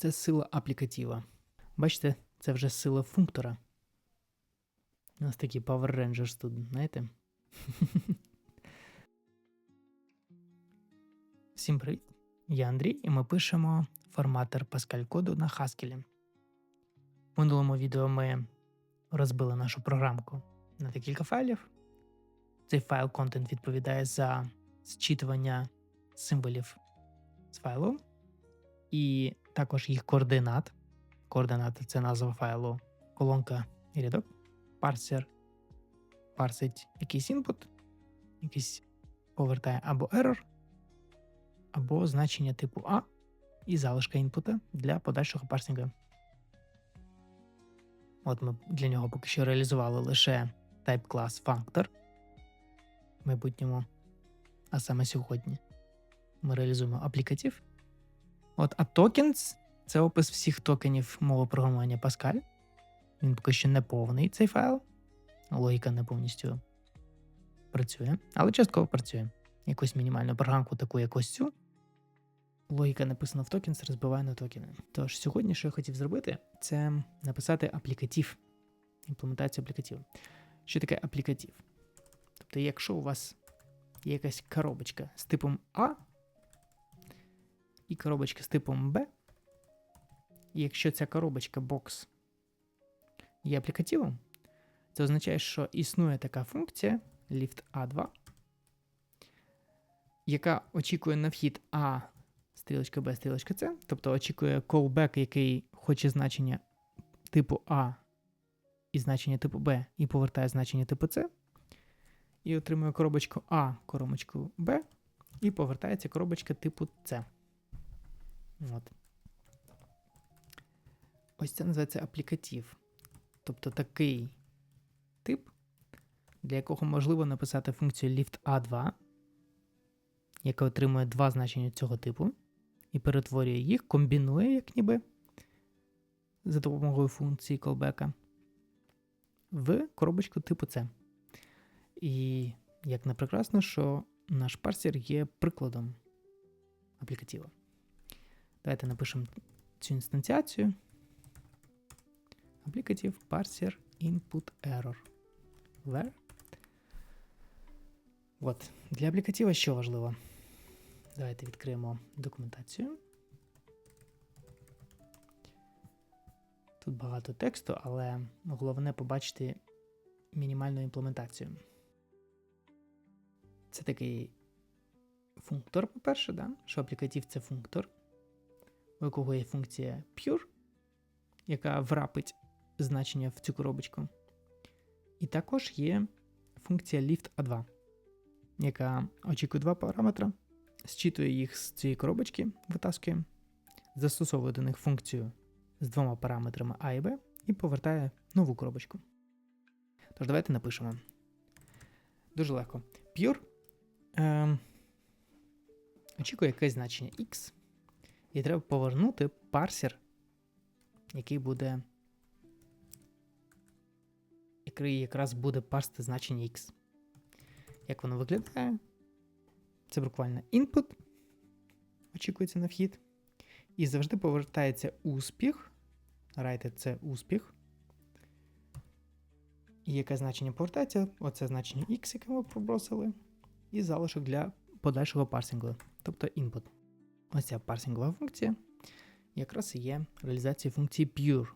Оце сила аплікатива. Бачите, це вже сила функтора. У нас такі Power Rangers тут, знаєте? Всім привіт! Я Андрій, і ми пишемо форматор Pascal коду на Haskell. В минулому відео ми розбили нашу програмку на декілька файлів. Цей файл контент відповідає за зчитування символів з файлу, і також їх координат. Координати це назва файлу, колонка і рядок. Парсер парсить якийсь інпут, якийсь повертає або error, або значення типу А і залишка інпута для подальшого парсінга. От ми для нього поки що реалізували лише type class functor в майбутньому, а саме сьогодні ми реалізуємо аплікатив. От, а tokens – це опис всіх токенів мови програмування Pascal. Він поки що не повний цей файл. Логіка не повністю працює, але частково працює. Якусь мінімальну програмку, таку як ось цю. Логіка написана в токенс, розбиває на токени. Тож сьогодні, що я хотів зробити, це написати аплікатив, імплементацію аплікативу. Що таке аплікатив? Тобто, якщо у вас є якась коробочка з типом А і коробочка з типом Б, і якщо ця коробочка бокс є аплікативом, це означає, що існує така функція lift A2, яка очікує на вхід А стрілочка Б, стрілочка С, тобто очікує callback, який хоче значення типу А і значення типу Б, і повертає значення типу С, і отримує коробочку А, коробочку Б, і повертається коробочка типу С. От. Ось це називається аплікатив. Тобто такий тип, для якого можливо написати функцію lift A2, яка отримує два значення цього типу, і перетворює їх, комбінує, як ніби, за допомогою функції callback, в коробочку типу C. І як не прекрасно, що наш парсер є прикладом аплікатива. Давайте напишемо цю інстанціацію. Аплікатив parser input error. Where? От. Для аплікатива що важливо? Давайте відкриємо документацію. Тут багато тексту, але головне побачити мінімальну імплементацію. Це такий функтор, по-перше, да? що аплікатив це функтор, у функція pure, яка врапить значення в цю коробочку. І також є функція lift A2, яка очікує два параметри, зчитує їх з цієї коробочки, витаскує, застосовує до них функцію з двома параметрами A і B і повертає нову коробочку. Тож, давайте напишемо. Дуже легко. Pure е, очікує якесь значення X, і треба повернути парсер, який буде який якраз буде парсити значення X. Як воно виглядає? Це буквально input, очікується на вхід. І завжди повертається успіх. Райте це успіх. І яке значення повертається? Оце значення X, яке ми пробросили. І залишок для подальшого парсингу, тобто input. Ось ця парсингова функція якраз і є реалізація функції pure.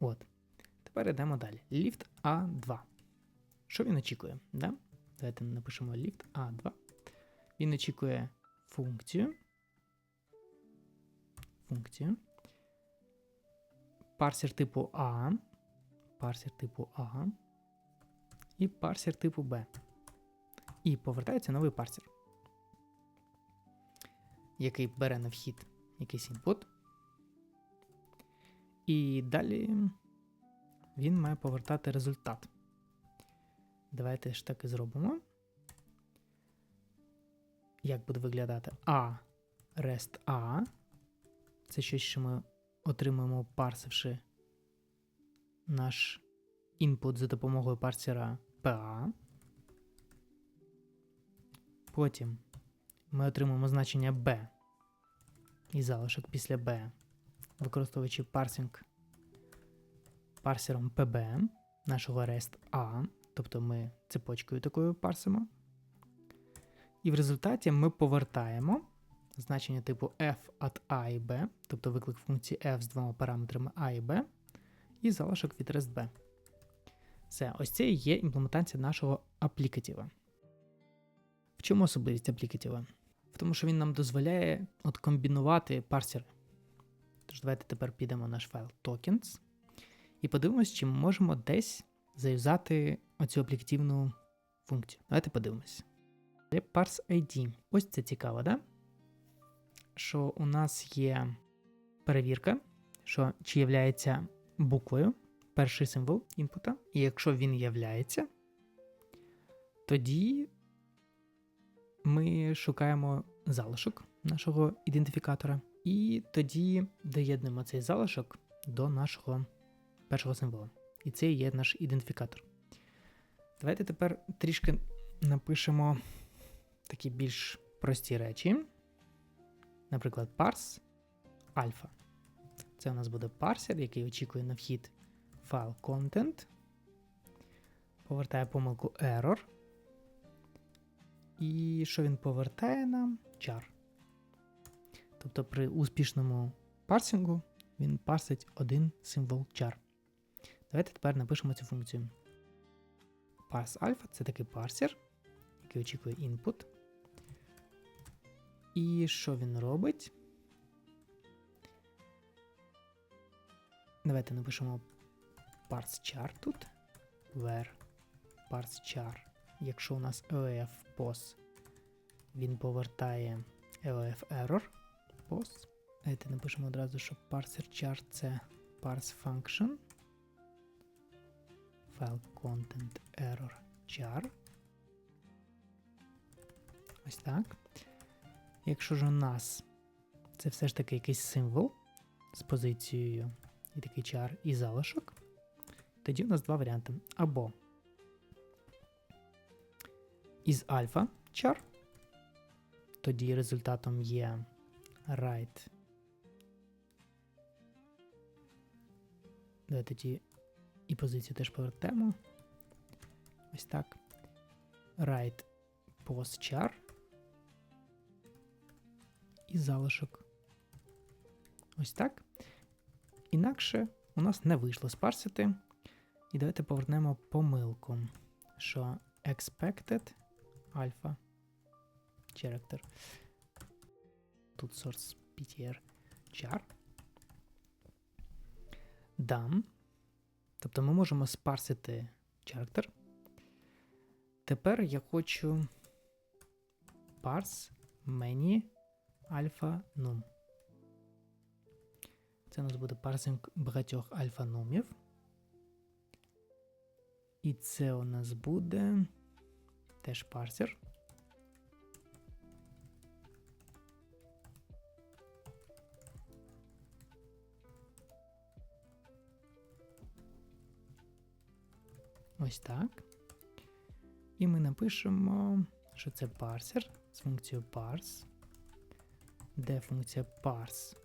От. Тепер йдемо далі. Lift A2. Що він очікує? Да? Давайте напишемо lift A2. Він очікує функцію. Функцію. Парсер типу А. Парсер типу А. І парсер типу Б. І повертається новий парсер, який бере на вхід якийсь інпут. І далі він має повертати результат. Давайте ж так і зробимо. Як буде виглядати A rest A. Це щось, що ми отримуємо, парсивши наш інпут за допомогою парсера PA. Потім ми отримуємо значення B і залишок після B, використовуючи парсинг парсером PB нашого REST A, тобто ми цепочкою такою парсимо. І в результаті ми повертаємо значення типу f от A і B, тобто виклик функції f з двома параметрами A і B, і залишок від REST B. Все, ось це і є імплементація нашого аплікатива. В чому особливість аплікатива? Тому, що він нам дозволяє от комбінувати парсери. Тож, давайте тепер підемо в наш файл tokens і подивимось, чи ми можемо десь заюзати оцю аплікативну функцію. Давайте подивимось. Parse ID. Ось це цікаво, да? що у нас є перевірка, що чи являється буквою перший символ імпута. І якщо він являється, тоді ми шукаємо залишок нашого ідентифікатора, і тоді доєднуємо цей залишок до нашого першого символа. І це є наш ідентифікатор. Давайте тепер трішки напишемо такі більш прості речі. Наприклад, parse alpha. Це у нас буде парсер, який очікує на вхід файл content. Повертає помилку error. І що він повертає нам? char. Тобто при успішному парсингу він парсить один символ char. Давайте тепер напишемо цю функцію. Parse alpha це такий парсер, який очікує input. І що він робить? Давайте напишемо parse char тут. Where parse char. Якщо у нас EOF POS, він повертає EOF error POS. Давайте напишемо одразу, що parser char це parse function. File content error char. Ось так. Якщо ж у нас це все ж таки якийсь символ з позицією і такий char і залишок, тоді у нас два варіанти. Або із альфа char, тоді результатом є write. Давайте ті і позицію теж повертаємо. Ось так. Write post char і залишок. Ось так. Інакше у нас не вийшло спарсити. І давайте повернемо помилку, що expected alpha character. Тут source ptr char. Done. Тобто ми можемо спарсити character. Тепер я хочу parse many alpha num. Це у нас буде парсинг багатьох альфа-нумів. І це у нас буде теж парсер. Ось так. І ми напишемо, що це парсер з функцією parse, де функція parse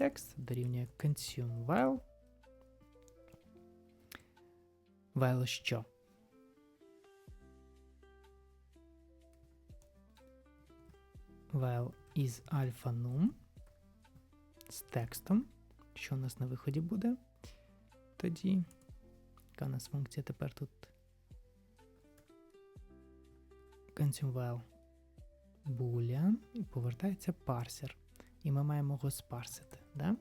текст дорівнює consume while. While що? While is alpha num з текстом, що у нас на виході буде. Тоді, яка у нас функція тепер тут? Consume boolean і повертається парсер. І ми маємо його спарсити. Да?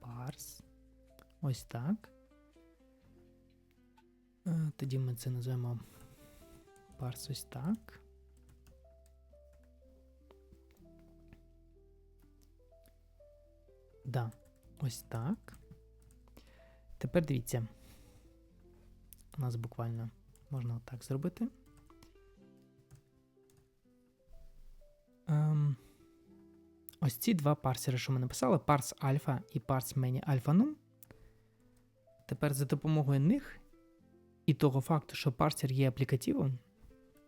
Парс. Ось так. Е, тоді ми це називаємо парс ось так. Да, ось так. Тепер дивіться. У нас буквально можна отак зробити. Ем, Ось ці два парсери, що ми написали, парс альфа і парс мені альфа нум. Тепер за допомогою них і того факту, що парсер є аплікативом,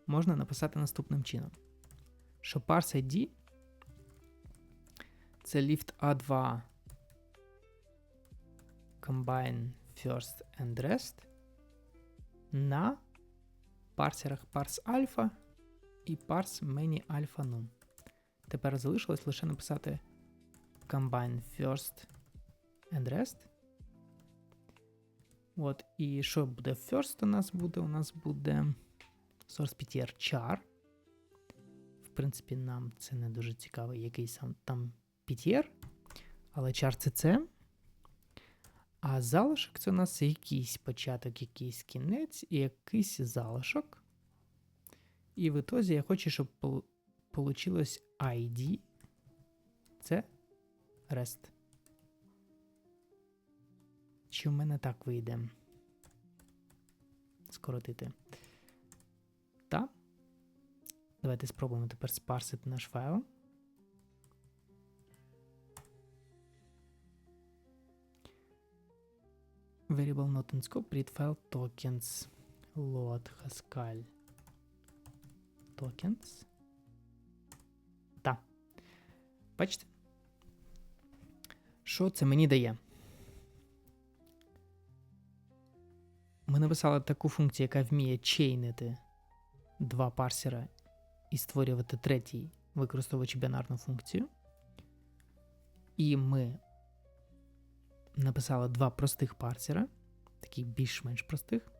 можна написати наступним чином: що parse ID Це lift A2. Combine first and rest на парсерах parse alpha і parse many alpha num. Тепер залишилось лише написати combine first and rest. От, і що буде first у нас буде? У нас буде source ptr char. В принципі, нам це не дуже цікаво, який сам там ptr, але char це це. А залишок це у нас якийсь початок, якийсь кінець і якийсь залишок. І в ітозі я хочу, щоб вийшло ID. Це REST. Чи в мене так вийде? Скоротити. Та. Давайте спробуємо тепер спарсити наш файл. Variable not in scope, read file tokens. Load Haskell. Tokens. Та. Бачите? Що це мені дає? Ми написали таку функцію, яка вміє чейнити два парсера і створювати третій, використовуючи бінарну функцію. І ми написали два простих парсера, такі більш-менш простих.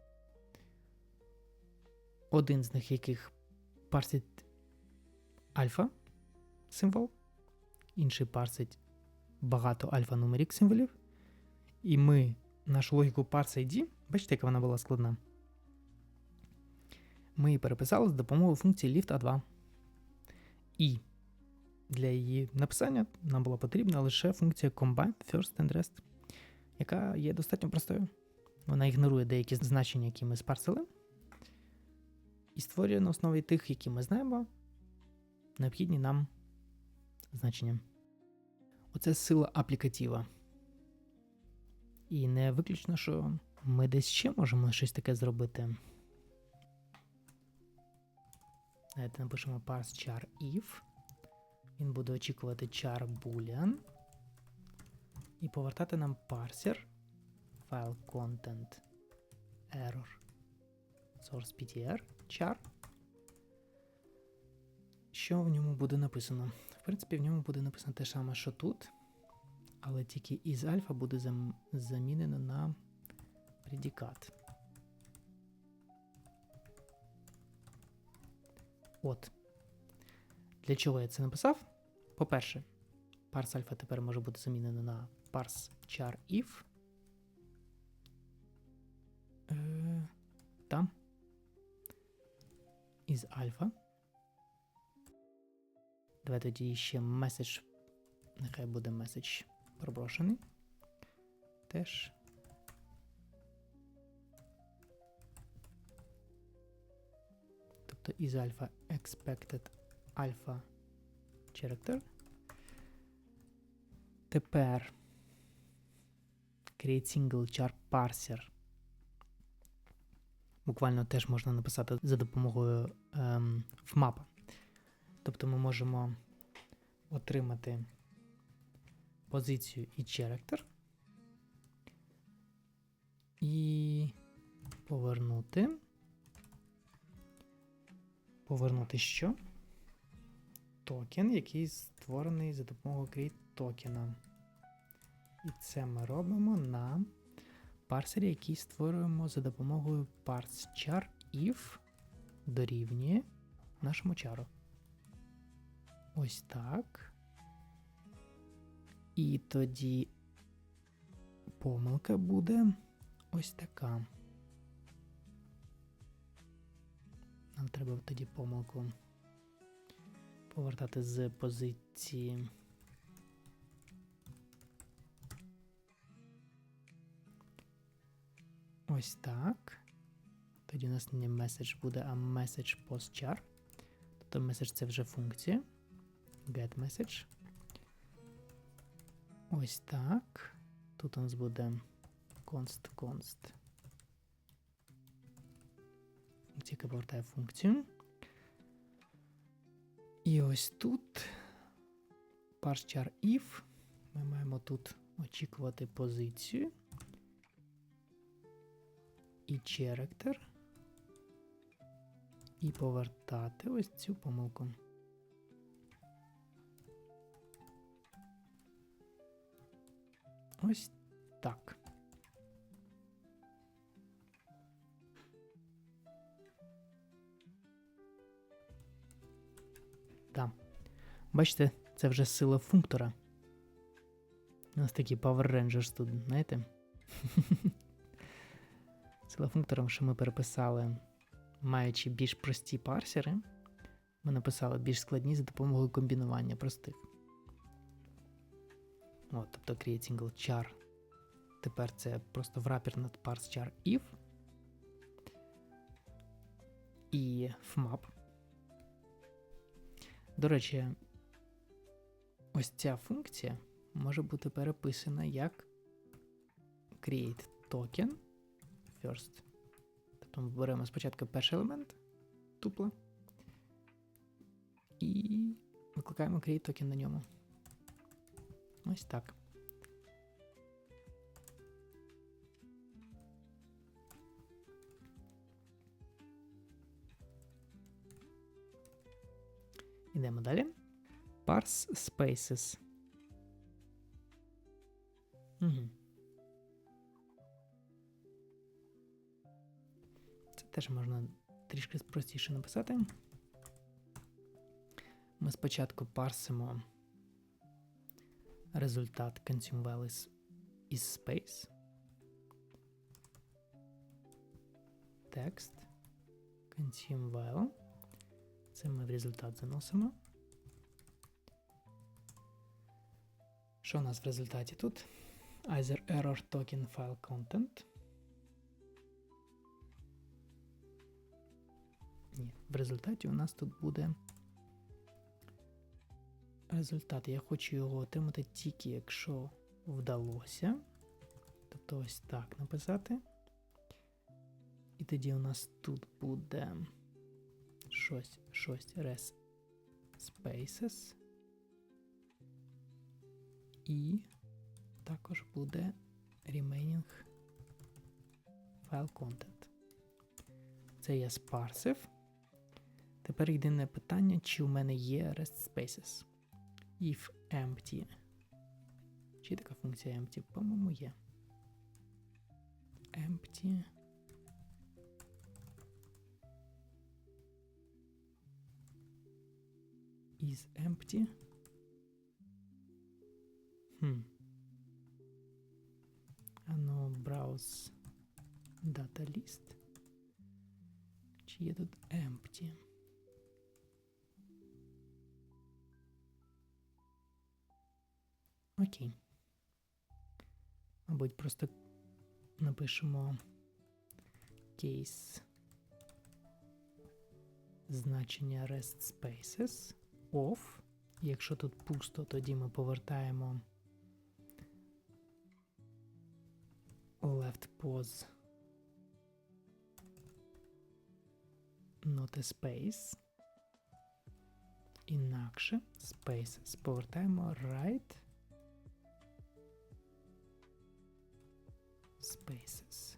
Один з них, яких парсить альфа символ, інший парсить багато альфа-нумерік символів. І ми нашу логіку parse ID, бачите, яка вона була складна. Ми її переписали з допомогою функції lift A2. І для її написання нам була потрібна лише функція combine first and rest, яка є достатньо простою. Вона ігнорує деякі значення, які ми спарсили, і створює на основі тих, які ми знаємо, необхідні нам значення. Оце сила аплікатива. І не виключно, що ми десь ще можемо щось таке зробити. Давайте напишемо parse char if. Він буде очікувати char boolean. І повертати нам парсер file content error source ptr char. Що в ньому буде написано? В принципі, в ньому буде написано те саме, що тут але тільки із альфа буде зам... замінено на предикат. От. Для чого я це написав? По-перше, парс альфа тепер може бути замінено на парс char if. Е, Там. Із альфа. Давайте тоді ще меседж. Нехай буде меседж проброшений. Теж. Тобто із альфа expected alpha character. Тепер create single char parser. Буквально теж можна написати за допомогою ем, FMAP. Тобто ми можемо отримати позицію і character. І повернути. Повернути що? Токен, який створений за допомогою create токена. І це ми робимо на парсері, який створюємо за допомогою parse if дорівнює нашому чару. Ось так. І тоді помилка буде ось така. Нам треба тоді помилку повертати з позиції. Ось так. Тоді у нас не меседж буде, а message post char. Тобто меседж це вже функція. Get message. Ось так. Тут у нас буде const const. Яка повертає функцію. І ось тут parse if. Ми маємо тут очікувати позицію. І character. І повертати ось цю помилку. Ось так. Так. Бачите, це вже сила функтора. У нас такі Power Rangers тут, знаєте? Сила функтора, що ми переписали, маючи більш прості парсери, ми написали більш складні за допомогою комбінування простих. От, тобто create single char. Тепер це просто wrapper над parse char if. І fmap. До речі, ось ця функція може бути переписана як create token first. Тобто ми беремо спочатку перший елемент тупла і викликаємо create token на ньому. Ось так. Ідемо далі. Parse spaces. Угу. Теж можна трішки простіше написати. Ми спочатку парсимо результат consume values із space. Текст. Consume value. Це ми в результат заносимо. Що у нас в результаті тут? Either error token file content. Ні, в результаті у нас тут буде результат. Я хочу його отримати тільки, якщо вдалося. Тобто ось так написати. І тоді у нас тут буде щось, щось res spaces. І також буде remaining file content. Це я спарсив. Тепер єдине питання, чи у мене є rest spaces. If empty. Чи така функція empty? По-моєму, є. Empty. Is empty. Хм. Ану, browse data list. Чи є тут empty? Окей. Мабуть, просто напишемо кейс значення rest spaces off. Якщо тут пусто, тоді ми повертаємо left pause not a space. Інакше spaces. Повертаємо right spaces.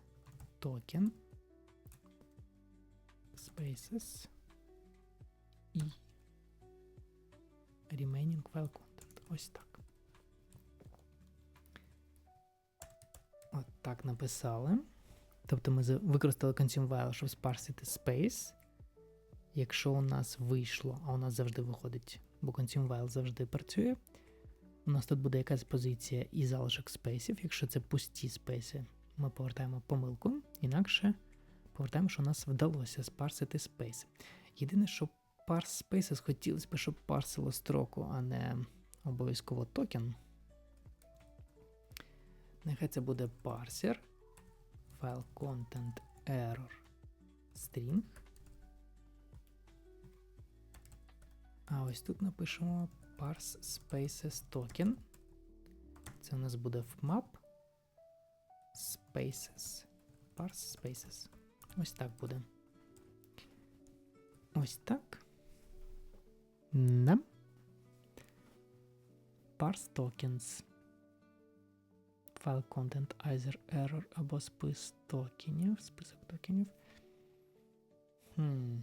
Token spaces і remaining file content. Ось так. От так написали. Тобто ми використали consume file, щоб спарсити space. Якщо у нас вийшло, а у нас завжди виходить, бо consume file завжди працює. У нас тут буде якась позиція і залишок спейсів. Якщо це пусті спейси, ми повертаємо помилку, інакше повертаємо, що у нас вдалося спарсити спейс. Єдине, що parse spaces хотілося б, щоб парсило строку, а не обов'язково токен. Нехай це буде парсер. File content error string. А ось тут напишемо parse spaces token. Це у нас буде fmap spaces. Parse spaces. Ось так буде. Ось так. Да. parse tokens. File content either error або спис токенів. Список токенів. Хм.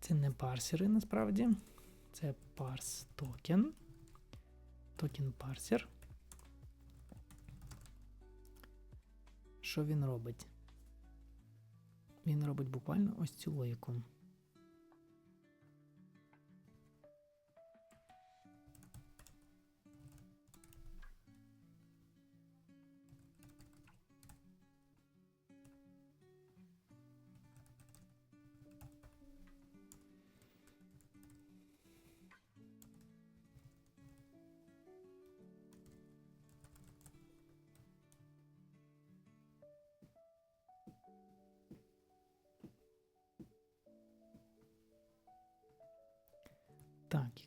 Це не парсери насправді. Це parse токен. Токен парсер. Що він робить? Він робить буквально ось цю логіку.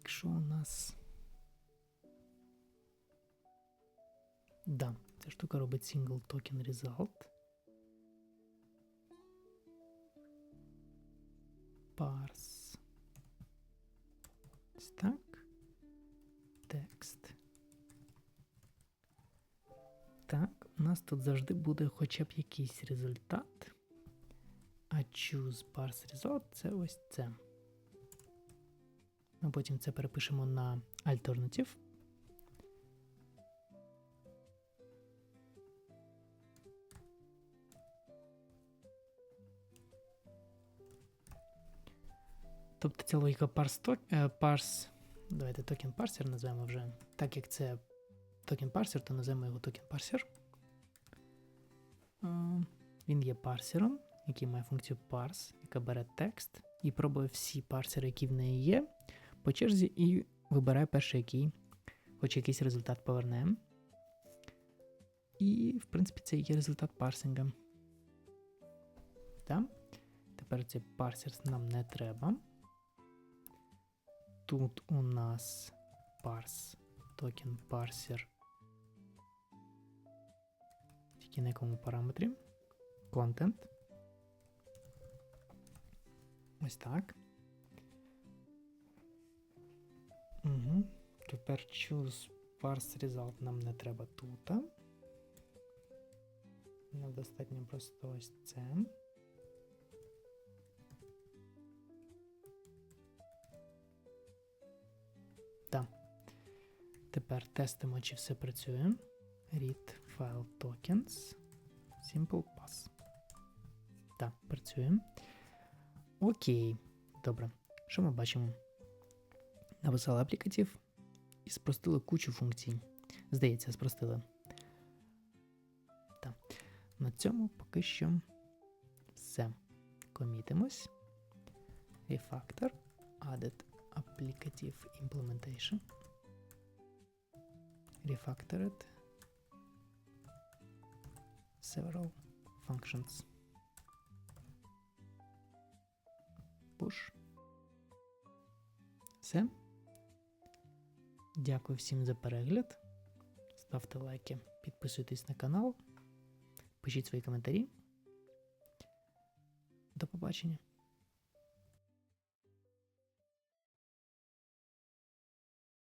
Якщо у нас. Да, ця штука робить single token result. Parse. Так. Текст. Так, у нас тут завжди буде хоча б якийсь результат. А choose parse result це ось це. Ми потім це перепишемо на альтернатив. Тобто ця логіка parse, е, parse давайте токен парсер називаємо вже. Так як це токен парсер, то називаємо його токен парсер. Він є парсером, який має функцію parse, яка бере текст і пробує всі парсери, які в неї є, по черзі і вибирає перший, який хоч якийсь результат поверне. І, в принципі, це є результат парсинга. Так. Тепер цей парсер нам не треба. Тут у нас парс, токен парсер. Тільки на якому параметрі. Content. Ось так. Угу. Тепер choose parse result нам не треба тут. Нам достатньо просто ось це. Так. Тепер тестимо, чи все працює. Read file tokens. Simple pass. Так, працює. Окей. Добре. Що ми бачимо? Написали аплікатив і спростили кучу функцій. Здається, спростили. Так. На цьому поки що все. Комітимось. Refactor. Added applicative implementation. Refactored several functions. Push. Все. Дякую всім за перегляд. Ставте лайки, підписуйтесь на канал, пишіть свої коментарі. До побачення.